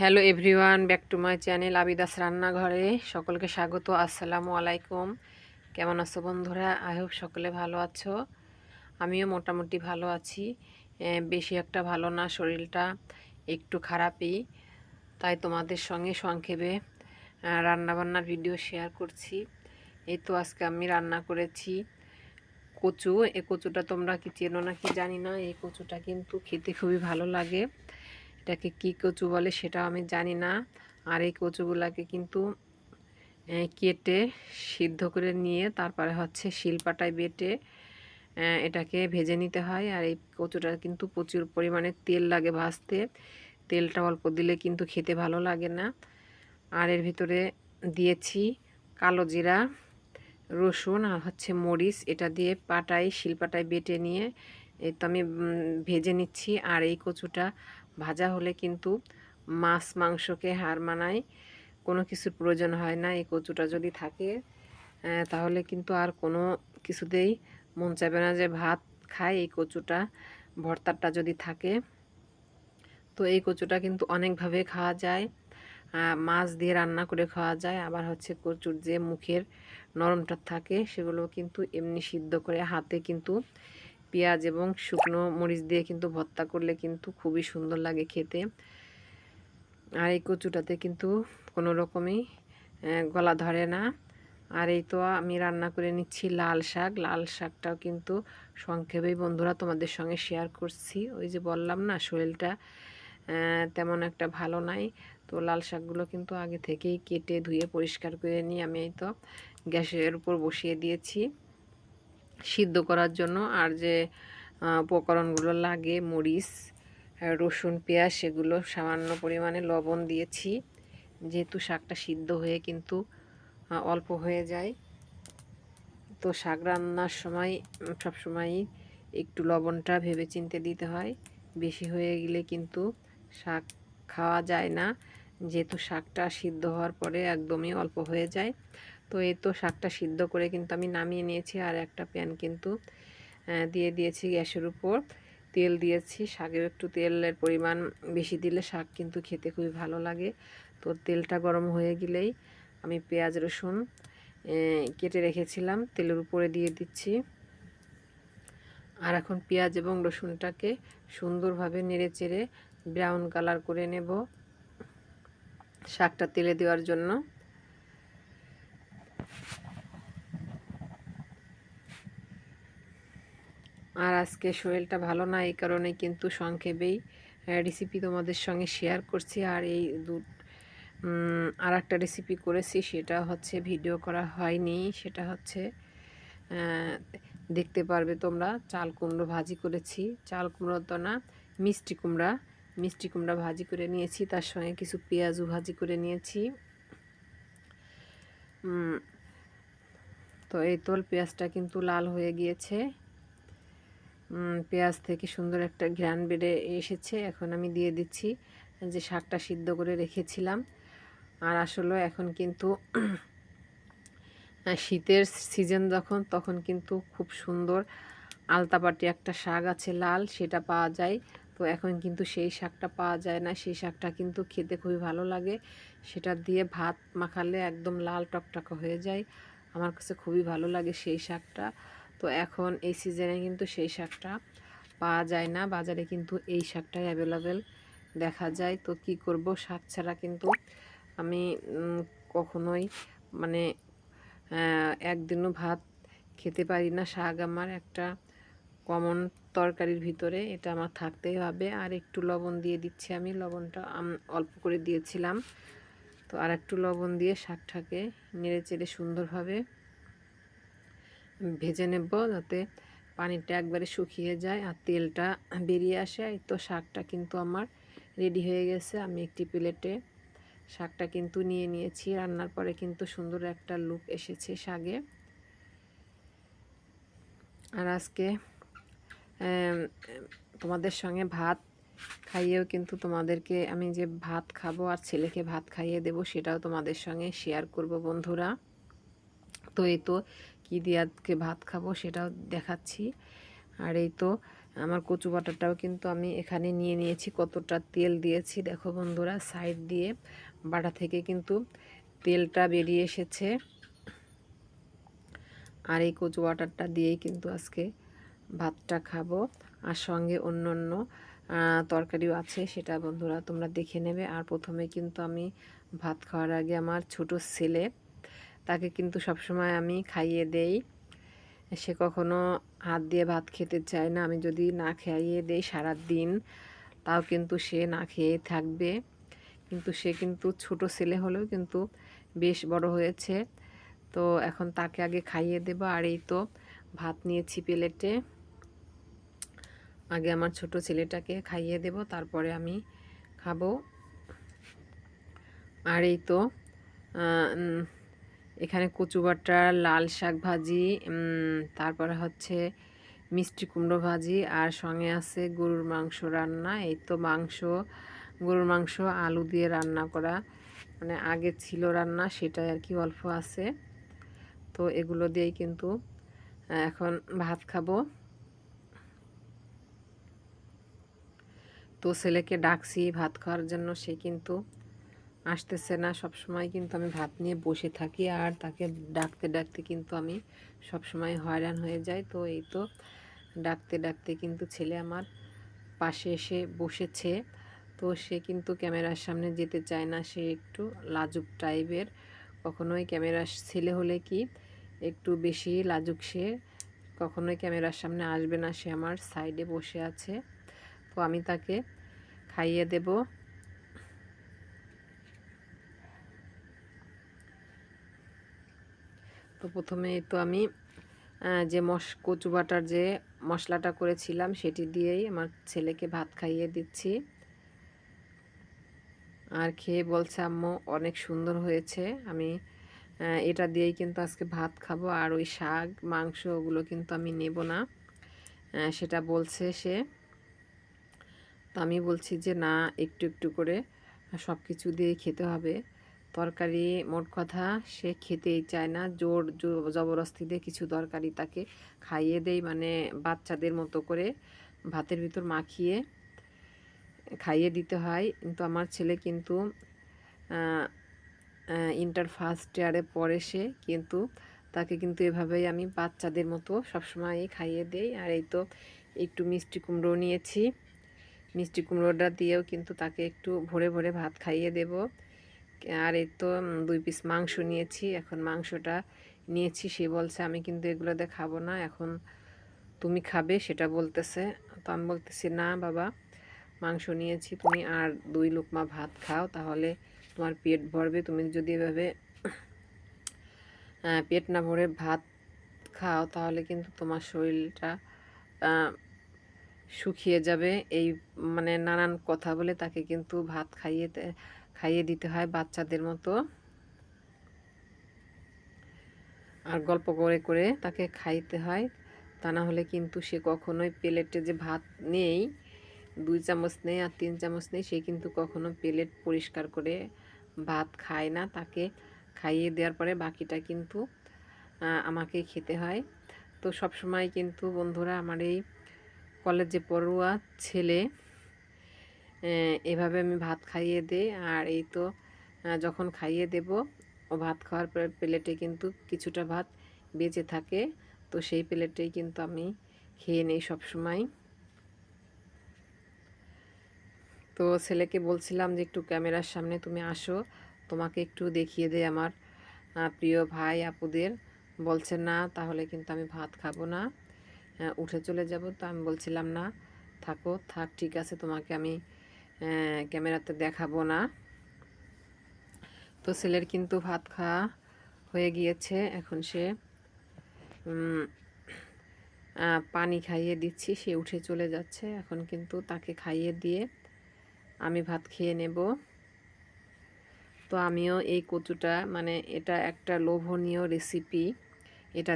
Hello everyone back to my channel Abida's রান্নাঘরে সকলকে স্বাগত, আসসালামু আলাইকুম। কেমন আছো বন্ধুরা? আই হোপ সকলে ভালো আছো। আমিও মোটামুটি ভালো আছি। বেশি একটা ভালো না, শরীরটা একটু খারাপই। তাই তোমাদের সঙ্গে সংক্ষেপে রান্নাবান্নার ভিডিও শেয়ার করছি। এই তো আজকে আমি রান্না করেছি কচু। এই কচুটা তোমরা কি চেনো না কি জানি না। এই কচুটা কিন্তু খেতে খুবই ভালো লাগে। এটাকে কি কচু বলে সেটা আমি জানি না। আর এই কচুগুলাকে কিন্তু কেটে সিদ্ধ করে নিয়ে তারপরে হচ্ছে শিলপাটায় বেটে এটাকে ভেজে নিতে হয়। আর এই কচুটা কিন্তু প্রচুর পরিমাণে তেল লাগে ভাজতে। তেলটা অল্প দিলে কিন্তু খেতে ভালো লাগে না। আর এর ভিতরে দিয়েছি কালো জিরা, রসুন আর হচ্ছে মরিচ। এটা দিয়ে পাটায়, শিলপাটায় বেটে নিয়ে এই তো আমি ভেজে নিচ্ছি। আর এই কচুটা ভাজা হলে কিন্তু মাছ মাংসকে হার মানায়, কোনো কিছুর প্রয়োজন হয় না, এই কচুটা যদি থাকে তাহলে কিন্তু আর কোনো কিছুতেই মন চাইবে না যে ভাত খায়, এই কচুটা, ভর্তাটা যদি থাকে। তো এই কচুটা কিন্তু অনেকভাবে খাওয়া যায়। মাছ দিয়ে রান্না করে খাওয়া যায়। আবার হচ্ছে কচুর যে মুখের নরমটা থাকে, সেগুলো কিন্তু এমনি সিদ্ধ করে হাতে কিন্তু পেঁয়াজ এবং শুকনো মরিচ দিয়ে কিন্তু ভর্তা করলে কিন্তু খুবই সুন্দর লাগে খেতে। আর এই কচুটাতে কিন্তু কোনো রকমই গলা ধরে না। আর এই তো আমি রান্না করে নিচ্ছি লাল শাক। লাল শাকটাও কিন্তু সংক্ষেপেই বন্ধুরা তোমাদের সঙ্গে শেয়ার করছি। ওই যে বললাম না, শরীরটা তেমন একটা ভালো নাই। তো লাল শাকগুলো কিন্তু আগে থেকেই কেটে ধুয়ে পরিষ্কার করে নিয়ে আমি এই তো গ্যাসের উপর বসিয়ে দিয়েছি। সিদ্ধ করার জন্য। আর যে উপকরণগুলো লাগে, মরিচ রসুন, পেঁয়াজ, সেগুলো সামান্য পরিমাণে লবণ দিয়েছি। যেহেতু শাকটা সিদ্ধ হয়ে কিন্তু অল্প হয়ে যায়। তো শাক রান্নার সময় সবসময়ই একটু লবণটা ভেবে চিনতে দিতে হয়। বেশি হয়ে গেলে কিন্তু শাক খাওয়া যায় না। যেহেতু শাকটা সিদ্ধ হওয়ার পরে একদমই অল্প হয়ে যায়। তো এই তো শাকটা সিদ্ধ করে কিন্তু আমি নামিয়ে নিয়েছি আর একটা প্যান কিন্তু দিয়ে দিয়েছি গ্যাসের উপর। তেল দিয়েছি, শাকের একটু তেলের পরিমাণ বেশি দিলে শাক কিন্তু খেতে খুবই ভালো লাগে। তো তেলটা গরম হয়ে গেলেই আমি পেঁয়াজ, রসুন কেটে রেখেছিলাম, তেলের উপরে দিয়ে দিচ্ছি। আর এখন পেঁয়াজ এবং রসুনটাকে সুন্দরভাবে নেড়ে চেড়ে ব্রাউন কালার করে নেব। শাকটা তেলে দেওয়ার জন্য। আর আজকে শরীরটা ভালো না, এই কারণে কিন্তু সংক্ষেপেই রেসিপি তোমাদের সঙ্গে শেয়ার করছি। আর এই দু আর একটা রেসিপি করেছি, সেটা হচ্ছে ভিডিও করা হয়নি। সেটা হচ্ছে দেখতে পারবে তোমরা, চাল কুমড়ো ভাজি করেছি। চাল কুমড়ো তো না, মিষ্টি কুমড়া। মিষ্টি কুমড়া ভাজি করে নিয়েছি, তার সঙ্গে কিছু পেঁয়াজও ভাজি করে নিয়েছি। তো এই তোল পেঁয়াজটা কিন্তু লাল হয়ে গিয়েছে। পেঁয়াজ থেকে সুন্দর একটা ঘ্রাণ বেড়ে এসেছে। এখন আমি দিয়ে দিচ্ছি যে শাকটা সিদ্ধ করে রেখেছিলাম। আর আসলে এখন কিন্তু শীতের সিজন যখন, তখন কিন্তু খুব সুন্দর আলতাপাটি একটা শাক আছে লাল, সেটা পাওয়া যায়। তো এখন কিন্তু সেই শাকটা পাওয়া যায় না। সেই শাকটা কিন্তু খেতে খুবই ভালো লাগে। সেটা দিয়ে ভাত মাখালে একদম লাল টকটকা হয়ে যায়। আমার কাছে খুবই ভালো লাগে সেই শাকটা। তো এখন এই সিজনে কিন্তু সেই শাকটা পাওয়া যায় না। বাজারে কিন্তু এই শাকটাই অ্যাভেলেবেল দেখা যায়। তো কি করব? শাক ছাড়া কিন্তু আমি কখনোই মানে একদিনও ভাত খেতে পারি না। শাক আমার একটা কমন তরকারির ভিতরে, এটা আমার থাকতেই হবে। আর একটু লবণ দিয়ে দিচ্ছি আমি, লবণটা অল্প করে দিয়েছিলাম। তো আর একটু লবণ দিয়ে শাকটাকে নেড়ে চেড়ে সুন্দরভাবে ভেজে নেব যাতে পানিটা একবারে শুকিয়ে যায় আর তেলটা বেরিয়ে আসে। তো শাকটা কিন্তু আমার রেডি হয়ে গেছে আমি একটি প্লেটে। শাকটা কিন্তু নিয়ে নিয়েছি, রান্নার পরে কিন্তু সুন্দর একটা লুক এসেছে শাগে আর আজকে তোমাদের সঙ্গে ভাত খাইয়েও কিন্তু তোমাদেরকে আমি যে ভাত খাব আর ছেলেকে ভাত খাইয়ে দেবো সেটাও তোমাদের সঙ্গে শেয়ার করব বন্ধুরা। তো এই তো কী দিয়ে আজকে ভাত খাব সেটাও দেখাচ্ছি। আর এই তো আমার কচু বাটাটাও কিন্তু আমি এখানে নিয়ে নিয়েছি, কতটা তেল দিয়েছি দেখো বন্ধুরা সাইড দিয়ে। বাটা থেকে কিন্তু তেলটা বেরিয়ে এসেছে। আর এই কচু বাটারটা দিয়েই কিন্তু আজকে ভাতটা খাব আর সঙ্গে অন্য অন্য তরকারিও আছে সেটা বন্ধুরা তোমরা দেখে নেবে। আর প্রথমে কিন্তু আমি ভাত খাওয়ার আগে আমার ছোট ছেলে, তাকে কিন্তু সবসময় আমি খাইয়ে দেই। সে কখনো হাত দিয়ে ভাত খেতে চায় না, আমি যদি না খাইয়ে দেই সারা দিন তাও কিন্তু সে না খেয়ে থাকবে। কিন্তু সে কিন্তু ছোট ছেলে হলেও কিন্তু বেশ বড় হয়েছে। তো এখন তাকে আগে খাইয়ে দেবো। আর এই তো ভাত নিয়েছি প্লেটে। আগে আমার ছোট ছেলেটাকে খাইয়ে দেব, তারপরে আমি খাব। আর এই তো এখানে কচু বাটা, লাল শাক ভাজি তারপরে হচ্ছে মিষ্টি কুমড়ো ভাজি, আর সঙ্গে আছে গরুর মাংস রান্না। এই তো মাংস, গরুর মাংস, আলু দিয়ে রান্না করা। মানে আগে ছিল রান্না, সেটাই আর কি অল্প আছে। তো এগুলো দিয়েই কিন্তু এখন ভাত খাব। তো ছেলেকে ডাকছি ভাত খাওয়ার জন্য, সে কিন্তু আসতেছে না। সব সময় কিন্তু আমি ভাত নিয়ে বসে থাকি আর তাকে ডাকতে ডাকতে কিন্তু আমি সব সময় হয়রান হয়ে যাই। তো এই তো ডাকতে ডাকতে কিন্তু ছেলে আমার পাশে এসে বসেছে। তো সে কিন্তু ক্যামেরার সামনে যেতে চায় না, সে একটু লাজুক টাইপের। কখনোই ক্যামেরার ছেলে হলে কি একটু বেশি লাজুক সে, কখনোই ক্যামেরার সামনে আসবে না, সে আমার সাইডে বসে আছে। তো আমি তাকে খাইয়ে দেব। তো প্রথমে তো আমি যে মশ, কচু বাটার যে মশলাটা করেছিলাম, সেটি দিয়েই আমার ছেলেকে ভাত খাইয়ে দিচ্ছি। আর খেয়ে বলছে, আম্মু, অনেক সুন্দর হয়েছে। আমি এটা দিয়েই কিন্তু আজকে ভাত খাব, আর ওই শাক, মাংস, ওগুলো কিন্তু আমি নেব না। সেটা বলছে সে। আমি বলছি যে, না, একটু একটু করে সব কিছু দিয়ে খেতে হবে। তরকারি মোট কথা সে খেতেই চায় না। জোর জবরদস্তি দিয়ে কিছু তরকারি তাকে খাইয়ে দেই মানে বাচ্চাদের মতো করে ভাতের ভিতর মাখিয়ে খাইয়ে দিতে হয়। কিন্তু আমার ছেলে কিন্তু ইন্টার ফার্স্ট ইয়ারে পড়ে সে, কিন্তু তাকে কিন্তু এভাবেই আমি বাচ্চাদের মতো সবসময় খাইয়ে দেই। আর এই তো একটু মিষ্টি কুমড়ো নিয়েছি। মিষ্টি কুমড়োটা দিয়েও কিন্তু তাকে একটু ভরে ভরে ভাত খাইয়ে দেব। আর এই তো দুই পিস মাংস নিয়েছি। এখন মাংসটা নিয়েছি, সে বলছে, আমি কিন্তু এগুলোতে খাব না, এখন তুমি খাবে সেটা বলতেছে। তো আমি বলতেছি, না বাবা, মাংস নিয়েছি, তুমি আর দুই লুকমা ভাত খাও, তাহলে তোমার পেট ভরবে, তুমি যদি এভাবে পেট না ভরে ভাত খাও, তাহলে কিন্তু তোমার শরীরটা শুকিয়ে যাবে। এই মানে নানান কথা বলে তাকে কিন্তু ভাত খাইয়ে খাইয়ে দিতে হয় বাচ্চাদের মতো। আর গল্প করে করে তাকে খাইতে হয়। তা না হলে কিন্তু সে কখনোই প্লেটে যে ভাত নেই, দুই চামচ নেই আর তিন চামচ নেই, সে কিন্তু কখনো প্লেট পরিষ্কার করে ভাত খায় না। তাকে খাইয়ে দেওয়ার পরে বাকিটা কিন্তু আমাকে খেতে হয়। তো সব সময় কিন্তু বন্ধুরা আমার এই কলেজে পড়ুয়া ছেলে এভাবে আমি ভাত খাইয়ে দিই। আর এই তো যখন খাইয়ে দেব, ও ভাত খাওয়ার পরে প্লেটে কিন্তু কিছুটা ভাত বেঁচে থাকে। তো সেই প্লেটেই কিন্তু আমি খেয়ে নেই সবসময়। তো ছেলেকে বলছিলাম যে, একটু ক্যামেরার সামনে তুমি আসো, তোমাকে একটু দেখিয়ে দে আমার প্রিয় ভাই আপুদের। বলছে, না, তাহলে কিন্তু আমি ভাত খাব না। উঠে চলে যাব। তো আমি বলছিলাম, না, থাকো, থাক, ঠিক আছে, তোমাকে আমি ক্যামেরাতে দেখাবো না। তো ছেলের কিন্তু ভাত খাওয়া হয়ে গিয়েছে। এখন সে পানি খাইয়ে দিচ্ছি, সে উঠে চলে যাচ্ছে। এখন কিন্তু তাকে খাইয়ে দিয়ে আমি ভাত খেয়ে নেব। তো আমিও এই কচুটা মানে এটা একটা লোভনীয় রেসিপি এটা